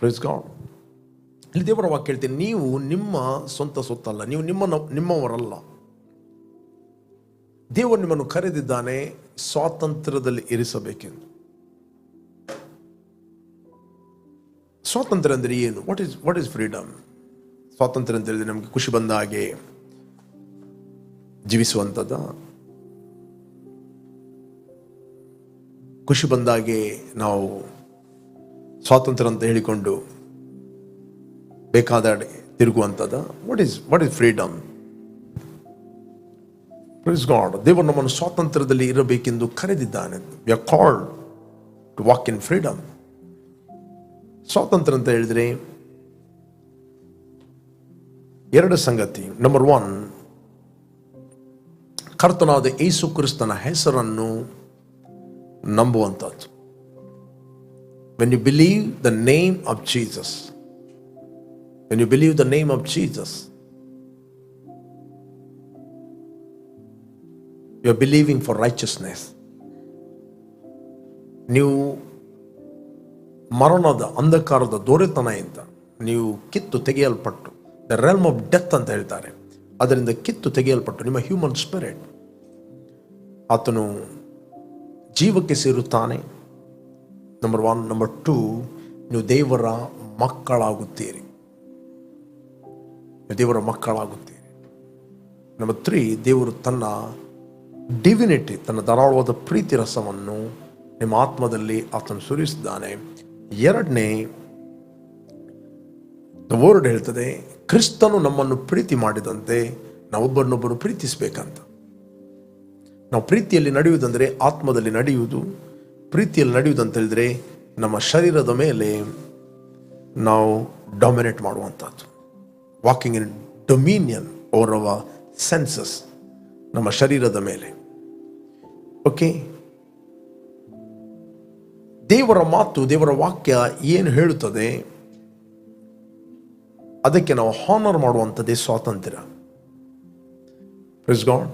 Praise God ಇಲ್ಲಿ ದೇವರ ವಾಕ್ಯ ಹೇಳ್ತೀನಿ. ನೀವು ನಿಮ್ಮ ಸ್ವಂತ ಸೊತ್ತಲ್ಲ ನೀವು ನಿಮ್ಮ ನಿಮ್ಮವರಲ್ಲ. ದೇವರು ನಿಮ್ಮನ್ನು ಕರೆದಿದ್ದಾನೆ ಸ್ವಾತಂತ್ರ್ಯದಲ್ಲಿ ಇರಿಸಬೇಕೆಂದು. ಸ್ವಾತಂತ್ರ್ಯ ಅಂದರೆ ಏನು? What is what is freedom ಸ್ವಾತಂತ್ರ್ಯ ಅಂತ ಹೇಳಿದ್ರೆ ನಮಗೆ ಖುಷಿ ಬಂದ ಹಾಗೆ ಜೀವಿಸುವಂಥದ್ದ. ಖುಷಿ ಬಂದಾಗೆ ನಾವು ಸ್ವಾತಂತ್ರ್ಯ ಅಂತ ಹೇಳಿಕೊಂಡು ಬೇಕಾದ ತಿರುಗುವಂಥದ್ದು what is what is freedom price God ದೇವರು ನಮ್ಮನ್ನು ಸ್ವಾತಂತ್ರ್ಯದಲ್ಲಿ ಇರಬೇಕೆಂದು ಕರೆದಿದ್ದಾನೆ. We are called to walk in freedom ಸ್ವಾತಂತ್ರ್ಯ ಅಂತ ಹೇಳಿದ್ರೆ ಎರಡು ಸಂಗತಿ. ನಂಬರ್ ಒನ್ ಕರ್ತನಾದ ಯೇಸು ಕ್ರಿಸ್ತನ ಹೆಸರನ್ನು ನಂಬುವಂಥದ್ದು. You believe the name of Jesus when you believe the name of Jesus you are believing for righteousness ನೀವು ಮರಣದ ಅಂಧಕಾರದ ದೊರೆತನದಿಂದ ನೀವು ಕಿತ್ತು ತೆಗೆಯಲ್ಪಟ್ಟು ದ ರೆಲ್ಮ್ ಆಫ್ ಡೆತ್ ಅಂತ ಹೇಳ್ತಾರೆ. ಅದರಿಂದ ಕಿತ್ತು ತೆಗೆಯಲ್ಪಟ್ಟು ನಿಮ್ಮ ಹ್ಯೂಮನ್ ಸ್ಪಿರಿಟ್ ಆತನು ಜೀವಕ್ಕೆ ಸೇರುತ್ತಾನೆ. ನಂಬರ್ ಒನ್ ನಂಬರ್ ಟೂ ನೀವು ದೇವರ ಮಕ್ಕಳಾಗುತ್ತೀರಿ. ದೇವರ ಮಕ್ಕಳಾಗುತ್ತೀರಿ. ನಂಬರ್ ತ್ರೀ ದೇವರು ತನ್ನ ಡಿವಿನಿಟಿ ತನ್ನ ಧಾರಾಳವಾದ ಪ್ರೀತಿ ರಸವನ್ನು ನಿಮ್ಮ ಆತ್ಮದಲ್ಲಿ ಆತನು ಸುರಿಸಿದ್ದಾನೆ. ಎರಡನೇ ವರ್ಡ್ ಹೇಳ್ತದೆ, ಕ್ರಿಸ್ತನು ನಮ್ಮನ್ನು ಪ್ರೀತಿ ಮಾಡಿದಂತೆ ನಾವೊಬ್ಬರನ್ನೊಬ್ಬರು ಪ್ರೀತಿಸಬೇಕಂತ. ನಾವು ಪ್ರೀತಿಯಲ್ಲಿ ನಡೆಯುವುದಂದರೆ ಆತ್ಮದಲ್ಲಿ ನಡೆಯುವುದು ಪ್ರೀತಿಯಲ್ಲಿ ನಡೆಯುವುದಂತ ಹೇಳಿದ್ರೆ ನಮ್ಮ ಶರೀರದ ಮೇಲೆ ನಾವು ಡಾಮಿನೇಟ್ ಮಾಡುವಂಥದ್ದು. Walking in dominion over our senses ನಮ್ಮ ಶರೀರದ ಮೇಲೆ. ಓಕೆ ದೇವರ ಮಾತು, ದೇವರ ವಾಕ್ಯ ಏನು ಹೇಳುತ್ತದೆ? ಅದಕ್ಕೆ ನಾವು ಹಾನರ್ ಮಾಡುವಂಥದ್ದೇ ಸ್ವಾತಂತ್ರ್ಯ. ಪ್ರಿಸ್ ಗಾಡ್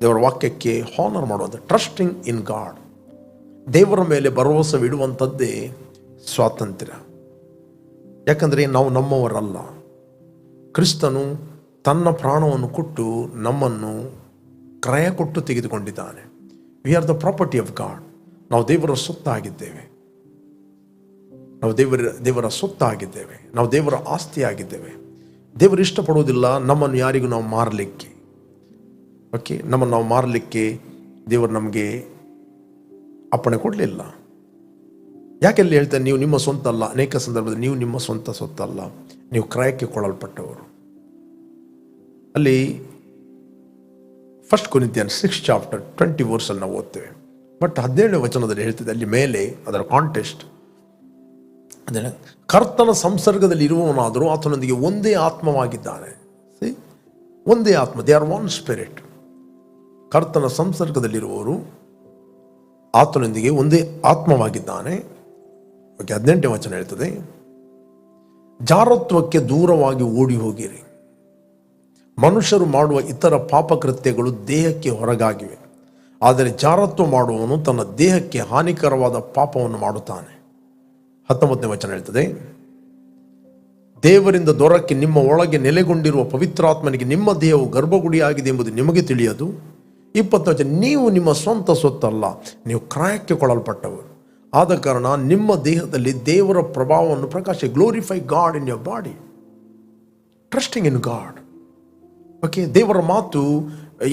ದೇವರ ವಾಕ್ಯಕ್ಕೆ ಹಾನರ್ ಮಾಡುವಂಥ ಟ್ರಸ್ಟಿಂಗ್ ಇನ್ ಗಾಡ್ ದೇವರ ಮೇಲೆ ಭರವಸವಿಡುವಂಥದ್ದೇ ಸ್ವಾತಂತ್ರ್ಯ. ಯಾಕಂದರೆ ನಾವು ನಮ್ಮವರಲ್ಲ. ಕ್ರಿಸ್ತನು ತನ್ನ ಪ್ರಾಣವನ್ನು ಕೊಟ್ಟು ನಮ್ಮನ್ನು ಕ್ರಯ ಕೊಟ್ಟು ತೆಗೆದುಕೊಂಡಿದ್ದಾನೆ. We are the property of God ನಾವು ದೇವರ ಸೊತ್ತಾಗಿದ್ದೇವೆ ನಾವು ದೇವರ ದೇವರ ಸೊತ್ತಾಗಿದ್ದೇವೆ ನಾವು ದೇವರ ಆಸ್ತಿ ಆಗಿದ್ದೇವೆ ದೇವರು ಇಷ್ಟಪಡುವುದಿಲ್ಲ, ನಮ್ಮನ್ನು ಯಾರಿಗೂ ನಾವು ಮಾರಲಿಕ್ಕೆ. ಓಕೆ ನಮ್ಮನ್ನು ನಾವು ಮಾರಲಿಕ್ಕೆ ದೇವರು ನಮಗೆ ಅಪ್ಪಣೆ ಕೊಡಲಿಲ್ಲ. ಯಾಕೆಲ್ಲಿ ಹೇಳ್ತಾರೆ, ನೀವು ನಿಮ್ಮ ಸ್ವಂತ ಅಲ್ಲ, ಅನೇಕ ಸಂದರ್ಭದಲ್ಲಿ ನೀವು ನಿಮ್ಮ ಸ್ವಂತ ಸೊತ್ತಲ್ಲ ನೀವು ಕ್ರಯಕ್ಕೆ ಕೊಳ್ಳಲ್ಪಟ್ಟವರು ಅಲ್ಲಿ first Corinthians six chapter twenty ವರ್ಸಲ್ಲಿ ನಾವು ಓದ್ತೇವೆ. ಬಟ್ ಹದಿನೇಳನೇ ವಚನದಲ್ಲಿ ಹೇಳ್ತಿದೆ, ಅಲ್ಲಿ ಮೇಲೆ ಅದರ ಕಾಂಟೆಸ್ಟ್ ಅಂದರೆ ಕರ್ತನ ಸಂಸರ್ಗದಲ್ಲಿ ಇರುವವನಾದರೂ ಆತನೊಂದಿಗೆ ಒಂದೇ ಆತ್ಮವಾಗಿದ್ದಾನೆ. ಸಿ ಒಂದೇ ಆತ್ಮ ದೇ ಆರ್ ಒನ್ ಸ್ಪಿರಿಟ್ ಕರ್ತನ ಸಂಸರ್ಗದಲ್ಲಿರುವವರು ಆತನೊಂದಿಗೆ ಒಂದೇ ಆತ್ಮವಾಗಿದ್ದಾನೆ. ಓಕೆ, ಹದಿನೆಂಟನೇ ವಚನ ಹೇಳ್ತದೆ, ಜಾರತ್ವಕ್ಕೆ ದೂರವಾಗಿ ಓಡಿ ಹೋಗಿರಿ. ಮನುಷ್ಯರು ಮಾಡುವ ಇತರ ಪಾಪಕೃತ್ಯಗಳು ದೇಹಕ್ಕೆ ಹೊರಗಾಗಿವೆ. ಆದರೆ ಜಾರತ್ವ ಮಾಡುವವನು ತನ್ನ ದೇಹಕ್ಕೆ ಹಾನಿಕರವಾದ ಪಾಪವನ್ನು ಮಾಡುತ್ತಾನೆ. ಹತ್ತೊಂಬತ್ತನೇ ವಚನ ಹೇಳ್ತದೆ, ದೇವರಿಂದ ದೊರಕಿ ನಿಮ್ಮ ಒಳಗೆ ನೆಲೆಗೊಂಡಿರುವ ಪವಿತ್ರಾತ್ಮನಿಗೆ ನಿಮ್ಮ ದೇಹವು ಗರ್ಭಗುಡಿಯಾಗಿದೆ ಎಂಬುದು ನಿಮಗೆ ತಿಳಿಯದು. ಇಪ್ಪತ್ತು ವಚನ, ನೀವು ನಿಮ್ಮ ಸ್ವಂತ ಸೊತ್ತಲ್ಲ ನೀವು ಕ್ರಾಯಕ್ಕೆ ಕೊಡಲ್ಪಟ್ಟವರು. ಆದ ಕಾರಣ ನಿಮ್ಮ ದೇಹದಲ್ಲಿ ದೇವರ ಪ್ರಭಾವವನ್ನು ಪ್ರಕಾಶ glorify God in your body trusting in God okay ದೇವರ ಮಾತು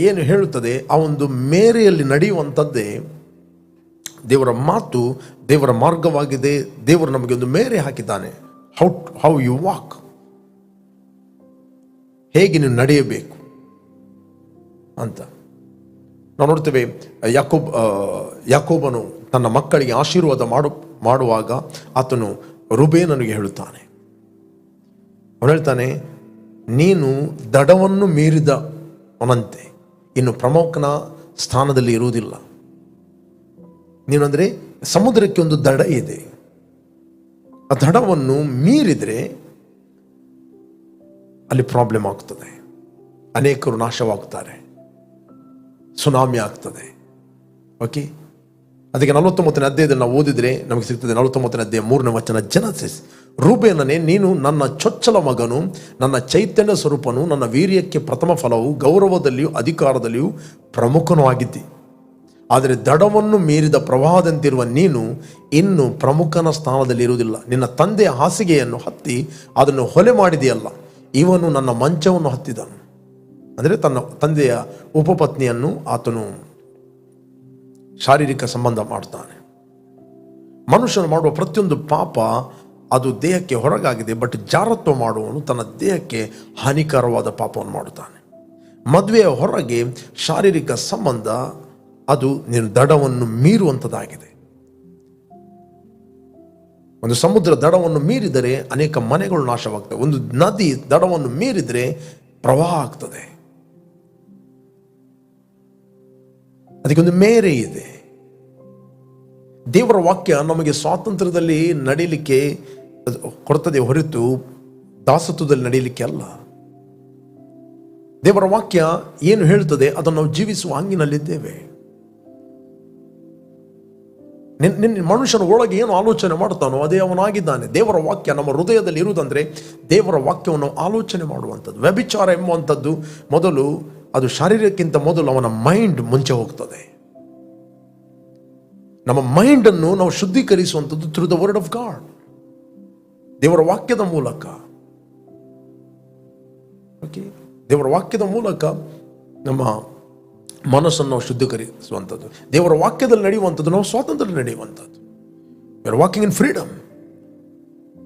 ಏನು ಹೇಳುತ್ತದೆ? ಆ ಒಂದು ಮೇರೆಯಲ್ಲಿ ನಡೆಯುವಂಥದ್ದೇ ದೇವರ ಮಾತು, ದೇವರ ಮಾರ್ಗವಾಗಿದೆ, ದೇವರು ನಮಗೆ ಒಂದು ಮೇರೆ ಹಾಕಿದ್ದಾನೆ. ಹೌ ಹೌ ಯು ವಾಕ್ ಹೇಗೆ ನೀವು ನಡೆಯಬೇಕು ಅಂತ. ನಾವು ನೋಡ್ತೇವೆ, ಯಾಕೋಬ್ ಯಾಕೋಬನು ತನ್ನ ಮಕ್ಕಳಿಗೆ ಆಶೀರ್ವಾದ ಮಾಡು, ಮಾಡುವಾಗ ಆತನು ರುಬೇನನಿಗೆ ಹೇಳುತ್ತಾನೆ. ಅವನು ಹೇಳ್ತಾನೆ, ನೀನು ದಡವನ್ನು ಮೀರಿದ ಅವನಂತೆ. ಇನ್ನು ಪ್ರಮುಖನ ಸ್ಥಾನದಲ್ಲಿ ಇರುವುದಿಲ್ಲ. ನೀನಂದ್ರೆ ಸಮುದ್ರಕ್ಕೆ ಒಂದು ದಡ ಇದೆ. ಆ ದಡವನ್ನು ಮೀರಿದರೆ ಅಲ್ಲಿ ಪ್ರಾಬ್ಲಮ್ ಆಗ್ತದೆ. ಅನೇಕರು ನಾಶವಾಗ್ತಾರೆ. ಸುನಾಮಿ ಆಗ್ತದೆ. ಓಕೆ ಅದಕ್ಕೆ ನಲವತ್ತೊಂಬತ್ತನೇ ಅಧ್ಯಾಯದಲ್ಲಿ ನಾವು ಓದಿದರೆ ನಮಗೆ ಸಿಗ್ತದೆ ನಲವತ್ತೊಂಬತ್ತನೇ ಅಧ್ಯಾಯ ಮೂರನೇ ವಚನ ಜನಸಿಸ್ ರೂಬೇನನೇ, ನೀನು ನನ್ನ ಚೊಚ್ಚಲ ಮಗನು, ನನ್ನ ಚೈತನ್ಯ ಸ್ವರೂಪನು, ನನ್ನ ವೀರ್ಯಕ್ಕೆ ಪ್ರಥಮ ಫಲವು, ಗೌರವದಲ್ಲಿಯೂ ಅಧಿಕಾರದಲ್ಲಿಯೂ ಪ್ರಮುಖನೂ ಆಗಿದ್ದಿ. ಆದರೆ ದಡವನ್ನು ಮೀರಿದ ಪ್ರವಾಹದಂತಿರುವ ನೀನು ಇನ್ನು ಪ್ರಮುಖನ ಸ್ಥಾನದಲ್ಲಿ ಇರುವುದಿಲ್ಲ. ನಿನ್ನ ತಂದೆಯ ಹಾಸಿಗೆಯನ್ನು ಹತ್ತಿ ಅದನ್ನು ಹೊಲೆ ಮಾಡಿದೆಯಲ್ಲ ಇವನು ನನ್ನ ಮಂಚವನ್ನು ಹತ್ತಿದನು. ಅಂದರೆ ತನ್ನ ತಂದೆಯ ಉಪಪತ್ನಿಯನ್ನು ಆತನು ಶಾರೀರಿಕ ಸಂಬಂಧ ಮಾಡ್ತಾನೆ ಮನುಷ್ಯನು ಮಾಡುವ ಪ್ರತಿಯೊಂದು ಪಾಪ ಅದು ದೇಹಕ್ಕೆ ಹೊರಗಾಗಿದೆ ಬಟ್ ಜಾರತ್ವ ಮಾಡುವವನು ತನ್ನ ದೇಹಕ್ಕೆ ಹಾನಿಕರವಾದ ಪಾಪವನ್ನು ಮಾಡುತ್ತಾನೆ. ಮದುವೆಯ ಹೊರಗೆ ಶಾರೀರಿಕ ಸಂಬಂಧ ಅದು ದಡವನ್ನು ಮೀರುವಂಥದ್ದಾಗಿದೆ. ಒಂದು ಸಮುದ್ರ ದಡವನ್ನು ಮೀರಿದರೆ ಅನೇಕ ಮನೆಗಳು ನಾಶವಾಗ್ತವೆ. ಒಂದು ನದಿ ದಡವನ್ನು ಮೀರಿದರೆ ಪ್ರವಾಹ ಆಗ್ತದೆ. ಅದಕ್ಕೊಂದು ಮೇರೆ ಇದೆ. ದೇವರ ವಾಕ್ಯ ನಮಗೆ ಸ್ವಾತಂತ್ರ್ಯದಲ್ಲಿ ನಡೀಲಿಕ್ಕೆ ಕೊಡ್ತದೆ ಹೊರತು ದಾಸತ್ವದಲ್ಲಿ ನಡೀಲಿಕ್ಕೆ ಅಲ್ಲ. ದೇವರ ವಾಕ್ಯ ಏನು ಹೇಳ್ತದೆ ಅದನ್ನು ನಾವು ಜೀವಿಸುವ ಹಂಗಿನಲ್ಲಿದ್ದೇವೆ. ನಿನ್ ನಿನ್ನ ಮನುಷ್ಯನ ಒಳಗೆ ಏನು ಆಲೋಚನೆ ಮಾಡ್ತಾನೋ ಅದೇ ಅವನಾಗಿದ್ದಾನೆ. ದೇವರ ವಾಕ್ಯ ನಮ್ಮ ಹೃದಯದಲ್ಲಿ ಇರುವುದಂದ್ರೆ ದೇವರ ವಾಕ್ಯವನ್ನು ಆಲೋಚನೆ ಮಾಡುವಂಥದ್ದು, ವ್ಯಭಿಚಾರ ಎಂಬುವಂಥದ್ದು ಮೊದಲು ಅದು ಶಾರೀರಕ್ಕಿಂತ ಮೊದಲು ಅವನ ಮೈಂಡ್ ಮುಂಚೆ ಹೋಗ್ತದೆ. ನಮ್ಮ ಮೈಂಡನ್ನು ನಾವು ಶುದ್ಧೀಕರಿಸುವಂಥದ್ದು through the word of God ದೇವರ ವಾಕ್ಯದ ಮೂಲಕ. ಓಕೆ ದೇವರ ವಾಕ್ಯದ ಮೂಲಕ ನಮ್ಮ ಮನಸ್ಸನ್ನು ನಾವು ಶುದ್ಧೀಕರಿಸುವಂಥದ್ದು. ದೇವರ ವಾಕ್ಯದಲ್ಲಿ ನಡೆಯುವಂಥದ್ದು, ನಾವು ಸ್ವಾತಂತ್ರ್ಯ ನಡೆಯುವಂಥದ್ದು. Are walking in freedom